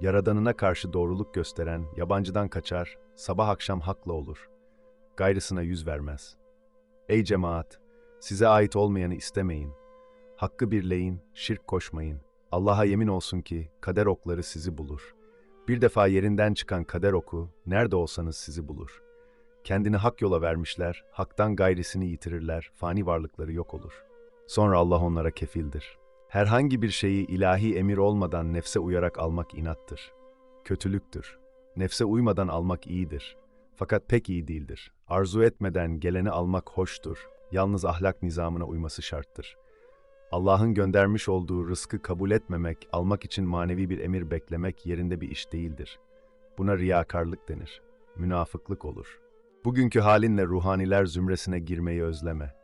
Yaradanına karşı doğruluk gösteren, yabancıdan kaçar, sabah akşam hakla olur. Gayrısına yüz vermez. Ey cemaat! Size ait olmayanı istemeyin. Hakkı birleyin, şirk koşmayın. Allah'a yemin olsun ki kader okları sizi bulur. Bir defa yerinden çıkan kader oku, nerede olsanız sizi bulur. Kendini hak yola vermişler, haktan gayrisini yitirirler, fani varlıkları yok olur. Sonra Allah onlara kefildir. Herhangi bir şeyi ilahi emir olmadan nefse uyarak almak inattır. Kötülüktür. Nefse uymadan almak iyidir. Fakat pek iyi değildir. Arzu etmeden geleni almak hoştur. Yalnız ahlak nizamına uyması şarttır. Allah'ın göndermiş olduğu rızkı kabul etmemek, almak için manevi bir emir beklemek yerinde bir iş değildir. Buna riyakarlık denir. Münafıklık olur. Bugünkü halinle ruhaniler zümresine girmeyi özleme.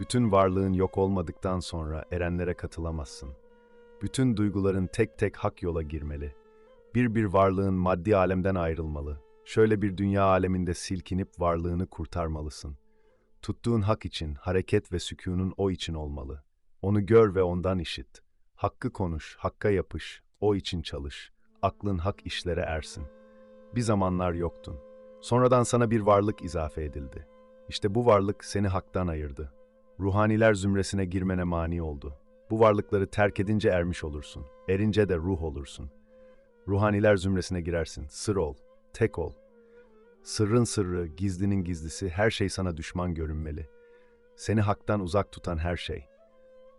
Bütün varlığın yok olmadıktan sonra erenlere katılamazsın. Bütün duyguların tek tek hak yola girmeli. Bir bir varlığın maddi alemden ayrılmalı. Şöyle bir dünya aleminde silkinip varlığını kurtarmalısın. Tuttuğun hak için hareket ve sükunun o için olmalı. Onu gör ve ondan işit. Hakkı konuş, hakka yapış, o için çalış. Aklın hak işlere ersin. Bir zamanlar yoktun. Sonradan sana bir varlık izafe edildi. İşte bu varlık seni haktan ayırdı. Ruhaniler zümresine girmene mani oldu. Bu varlıkları terk edince ermiş olursun. Erince de ruh olursun. Ruhaniler zümresine girersin. Sır ol, tek ol. Sırrın sırrı, gizlinin gizlisi, her şey sana düşman görünmeli. Seni haktan uzak tutan her şey.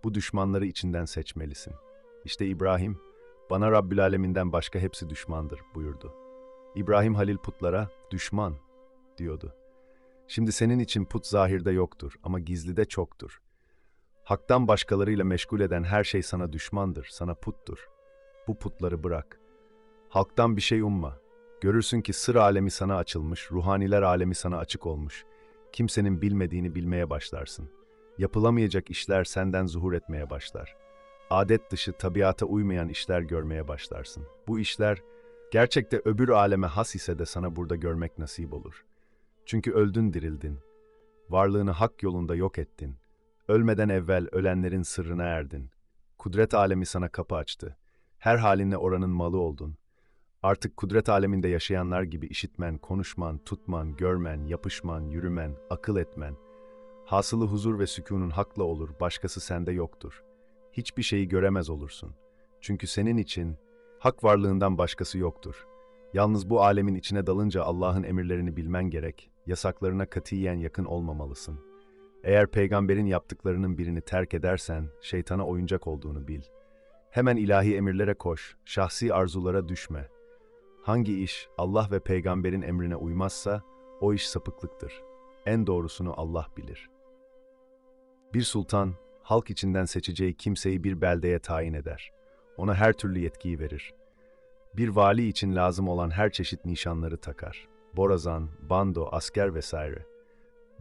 Bu düşmanları içinden seçmelisin. İşte İbrahim, bana Rabbül Aleminden başka hepsi düşmandır buyurdu. İbrahim Halil putlara düşman diyordu. Şimdi senin için put zahirde yoktur ama gizlide çoktur. Haktan başkalarıyla meşgul eden her şey sana düşmandır, sana puttur. Bu putları bırak. Halktan bir şey umma. Görürsün ki sır alemi sana açılmış, ruhaniler alemi sana açık olmuş. Kimsenin bilmediğini bilmeye başlarsın. Yapılamayacak işler senden zuhur etmeye başlar. Adet dışı tabiata uymayan işler görmeye başlarsın. Bu işler gerçekte öbür aleme has ise de sana burada görmek nasip olur. Çünkü öldün dirildin. Varlığını hak yolunda yok ettin. Ölmeden evvel ölenlerin sırrına erdin. Kudret alemi sana kapı açtı. Her halinle oranın malı oldun. Artık kudret aleminde yaşayanlar gibi işitmen, konuşman, tutman, görmen, yapışman, yürümen, akıl etmen. Hasılı huzur ve sükunun hakla olur, başkası sende yoktur. Hiçbir şeyi göremez olursun. Çünkü senin için hak varlığından başkası yoktur. Yalnız bu alemin içine dalınca Allah'ın emirlerini bilmen gerek, yasaklarına katiyen yakın olmamalısın. Eğer peygamberin yaptıklarının birini terk edersen, şeytana oyuncak olduğunu bil. Hemen ilahi emirlere koş, şahsi arzulara düşme. Hangi iş Allah ve peygamberin emrine uymazsa, o iş sapıklıktır. En doğrusunu Allah bilir. Bir sultan, halk içinden seçeceği kimseyi bir beldeye tayin eder. Ona her türlü yetkiyi verir. Bir vali için lazım olan her çeşit nişanları takar. Borazan, bando, asker vesaire.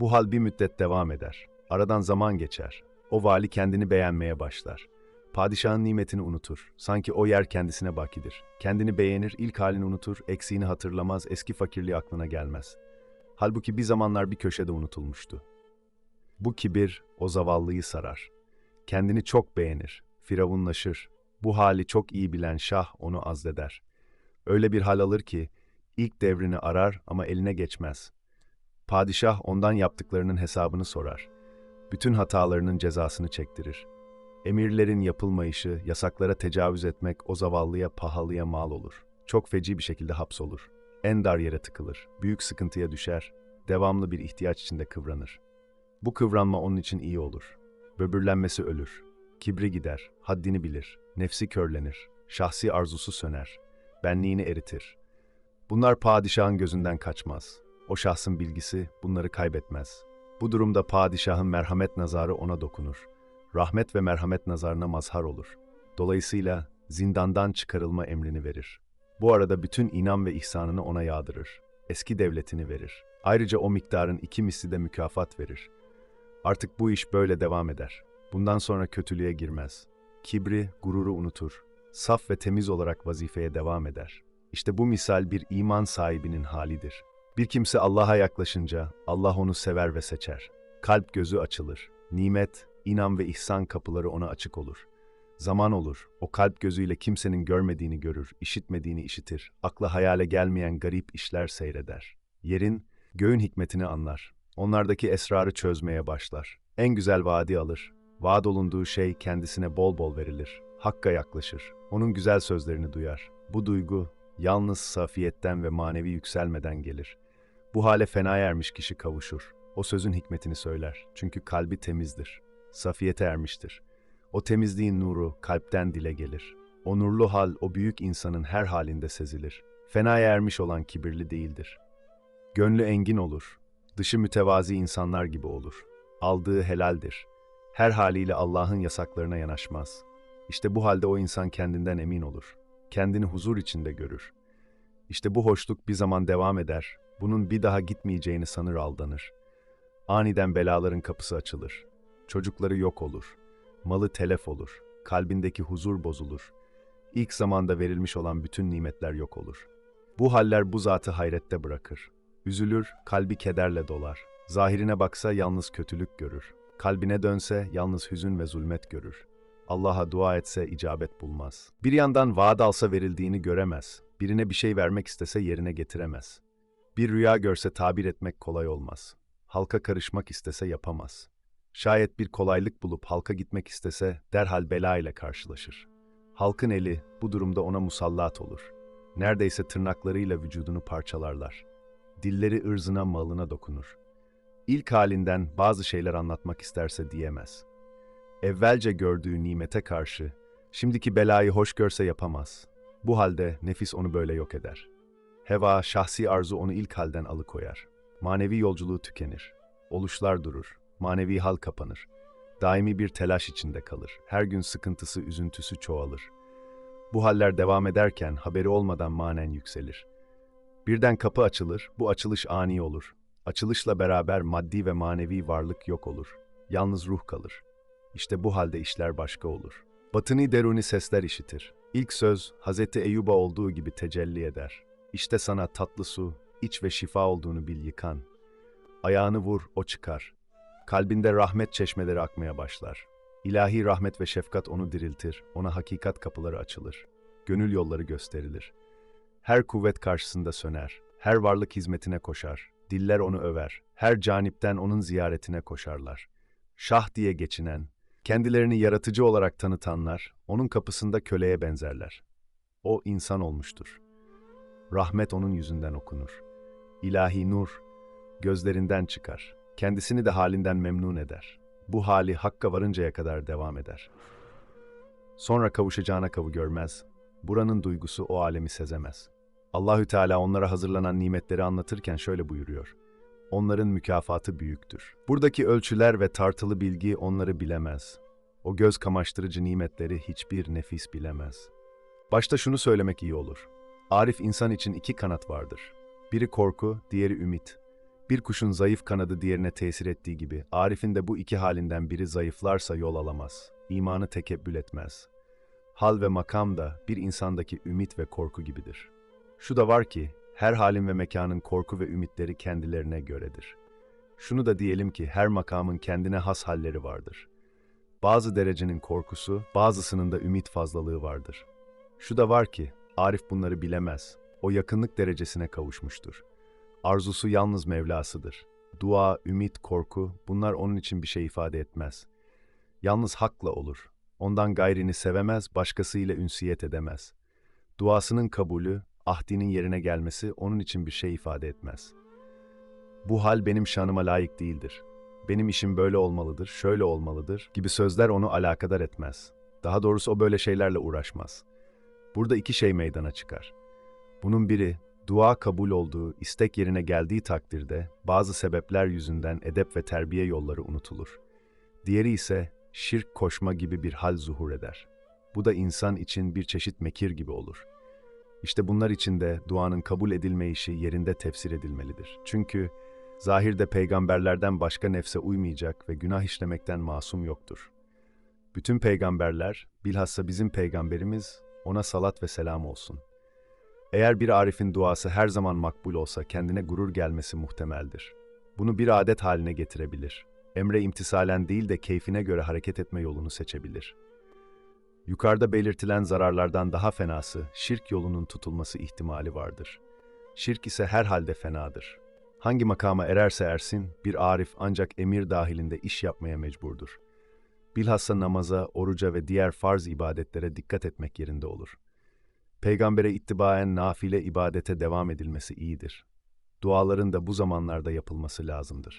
Bu hal bir müddet devam eder. Aradan zaman geçer. O vali kendini beğenmeye başlar. Padişahın nimetini unutur. Sanki o yer kendisine bakidir. Kendini beğenir, ilk halini unutur, eksiğini hatırlamaz, eski fakirliği aklına gelmez. Halbuki bir zamanlar bir köşede unutulmuştu. Bu kibir o zavallıyı sarar. Kendini çok beğenir, firavunlaşır. Bu hali çok iyi bilen şah onu azleder. Öyle bir hal alır ki ilk devrini arar ama eline geçmez. Padişah ondan yaptıklarının hesabını sorar. Bütün hatalarının cezasını çektirir. Emirlerin yapılmayışı, yasaklara tecavüz etmek o zavallıya pahalıya mal olur. Çok feci bir şekilde hapsolur. En dar yere tıkılır, büyük sıkıntıya düşer, devamlı bir ihtiyaç içinde kıvranır. Bu kıvranma onun için iyi olur. Böbürlenmesi ölür. Kibri gider, haddini bilir, nefsi körlenir, şahsi arzusu söner, benliğini eritir. Bunlar padişahın gözünden kaçmaz. O şahsın bilgisi bunları kaybetmez. Bu durumda padişahın merhamet nazarı ona dokunur. Rahmet ve merhamet nazarına mazhar olur. Dolayısıyla zindandan çıkarılma emrini verir. Bu arada bütün inan ve ihsanını ona yağdırır. Eski devletini verir. Ayrıca o miktarın iki misli de mükafat verir. Artık bu iş böyle devam eder. Bundan sonra kötülüğe girmez. Kibri, gururu unutur. Saf ve temiz olarak vazifeye devam eder. İşte bu misal bir iman sahibinin halidir. Bir kimse Allah'a yaklaşınca Allah onu sever ve seçer. Kalp gözü açılır. Nimet, inan ve ihsan kapıları ona açık olur. Zaman olur. O kalp gözüyle kimsenin görmediğini görür, işitmediğini işitir. Akla hayale gelmeyen garip işler seyreder. Yerin, göğün hikmetini anlar. Onlardaki esrarı çözmeye başlar. En güzel vaadi alır. Vaad olunduğu şey kendisine bol bol verilir. Hakka yaklaşır. Onun güzel sözlerini duyar. Bu duygu yalnız safiyetten ve manevi yükselmeden gelir. Bu hale fena ermiş kişi kavuşur. O sözün hikmetini söyler. Çünkü kalbi temizdir. Safiyete ermiştir. O temizliğin nuru kalpten dile gelir. O nurlu hal o büyük insanın her halinde sezilir. Fenaya ermiş olan kibirli değildir. Gönlü engin olur. Dışı mütevazi insanlar gibi olur. Aldığı helaldir. Her haliyle Allah'ın yasaklarına yanaşmaz. İşte bu halde o insan kendinden emin olur. Kendini huzur içinde görür. İşte bu hoşluk bir zaman devam eder. Bunun bir daha gitmeyeceğini sanır aldanır. Aniden belaların kapısı açılır. Çocukları yok olur. Malı telef olur. Kalbindeki huzur bozulur. İlk zamanda verilmiş olan bütün nimetler yok olur. Bu haller bu zatı hayrette bırakır. Üzülür, kalbi kederle dolar. Zahirine baksa yalnız kötülük görür. Kalbine dönse yalnız hüzün ve zulmet görür. Allah'a dua etse icabet bulmaz. Bir yandan vaat alsa verildiğini göremez. Birine bir şey vermek istese yerine getiremez. Bir rüya görse tabir etmek kolay olmaz. Halka karışmak istese yapamaz. Şayet bir kolaylık bulup halka gitmek istese derhal bela ile karşılaşır. Halkın eli bu durumda ona musallat olur. Neredeyse tırnaklarıyla vücudunu parçalarlar. Dilleri ırzına malına dokunur. İlk halinden bazı şeyler anlatmak isterse diyemez. Evvelce gördüğü nimete karşı şimdiki belayı hoş görse yapamaz. Bu halde nefis onu böyle yok eder. Heva, şahsi arzu onu ilk halden alıkoyar. Manevi yolculuğu tükenir. Oluşlar durur. Manevi hal kapanır. Daimi bir telaş içinde kalır. Her gün sıkıntısı, üzüntüsü çoğalır. Bu haller devam ederken haberi olmadan manen yükselir. Birden kapı açılır, bu açılış ani olur. Açılışla beraber maddi ve manevi varlık yok olur. Yalnız ruh kalır. İşte bu halde işler başka olur. Batını deruni sesler işitir. İlk söz Hz. Eyyub'a olduğu gibi tecelli eder. İşte sana tatlı su, iç ve şifa olduğunu bil yıkan. Ayağını vur, o çıkar. Kalbinde rahmet çeşmeleri akmaya başlar. İlahi rahmet ve şefkat onu diriltir, ona hakikat kapıları açılır. Gönül yolları gösterilir. Her kuvvet karşısında söner, her varlık hizmetine koşar. Diller onu över, her canipten onun ziyaretine koşarlar. Şah diye geçinen, kendilerini yaratıcı olarak tanıtanlar, onun kapısında köleye benzerler. O insan olmuştur. Rahmet onun yüzünden okunur. İlahi nur, gözlerinden çıkar. Kendisini de halinden memnun eder. Bu hali hakka varıncaya kadar devam eder. Sonra kavuşacağına kavu görmez. Buranın duygusu o alemi sezemez. Allahü Teala onlara hazırlanan nimetleri anlatırken şöyle buyuruyor. Onların mükafatı büyüktür. Buradaki ölçüler ve tartılı bilgi onları bilemez. O göz kamaştırıcı nimetleri hiçbir nefis bilemez. Başta şunu söylemek iyi olur. Arif insan için iki kanat vardır. Biri korku, diğeri ümit. Bir kuşun zayıf kanadı diğerine tesir ettiği gibi, Arif'in de bu iki halinden biri zayıflarsa yol alamaz, imanı tekebbül etmez. Hal ve makam da bir insandaki ümit ve korku gibidir. Şu da var ki, her halin ve mekanın korku ve ümitleri kendilerine göredir. Şunu da diyelim ki her makamın kendine has halleri vardır. Bazı derecenin korkusu, bazısının da ümit fazlalığı vardır. Şu da var ki, Arif bunları bilemez. O yakınlık derecesine kavuşmuştur. Arzusu yalnız Mevlasıdır. Dua, ümit, korku bunlar onun için bir şey ifade etmez. Yalnız hakla olur. Ondan gayrini sevemez, başkasıyla ünsiyet edemez. Duasının kabulü, ahdinin yerine gelmesi onun için bir şey ifade etmez. Bu hal benim şanıma layık değildir. Benim işim böyle olmalıdır, şöyle olmalıdır gibi sözler onu alakadar etmez. Daha doğrusu o böyle şeylerle uğraşmaz. Burada iki şey meydana çıkar. Bunun biri dua kabul olduğu, istek yerine geldiği takdirde bazı sebepler yüzünden edep ve terbiye yolları unutulur. Diğeri ise şirk koşma gibi bir hal zuhur eder. Bu da insan için bir çeşit mekir gibi olur. İşte bunlar için de duanın kabul edilme işi yerinde tefsir edilmelidir. Çünkü zahirde peygamberlerden başka nefse uymayacak ve günah işlemekten masum yoktur. Bütün peygamberler, bilhassa bizim peygamberimiz, ona salat ve selam olsun. Eğer bir arifin duası her zaman makbul olsa kendine gurur gelmesi muhtemeldir. Bunu bir adet haline getirebilir. Emre imtisalen değil de keyfine göre hareket etme yolunu seçebilir. Yukarıda belirtilen zararlardan daha fenası, şirk yolunun tutulması ihtimali vardır. Şirk ise herhalde fenadır. Hangi makama ererse ersin, bir arif ancak emir dahilinde iş yapmaya mecburdur. Bilhassa namaza, oruca ve diğer farz ibadetlere dikkat etmek yerinde olur. Peygambere ittibaen nafile ibadete devam edilmesi iyidir. Duaların da bu zamanlarda yapılması lazımdır.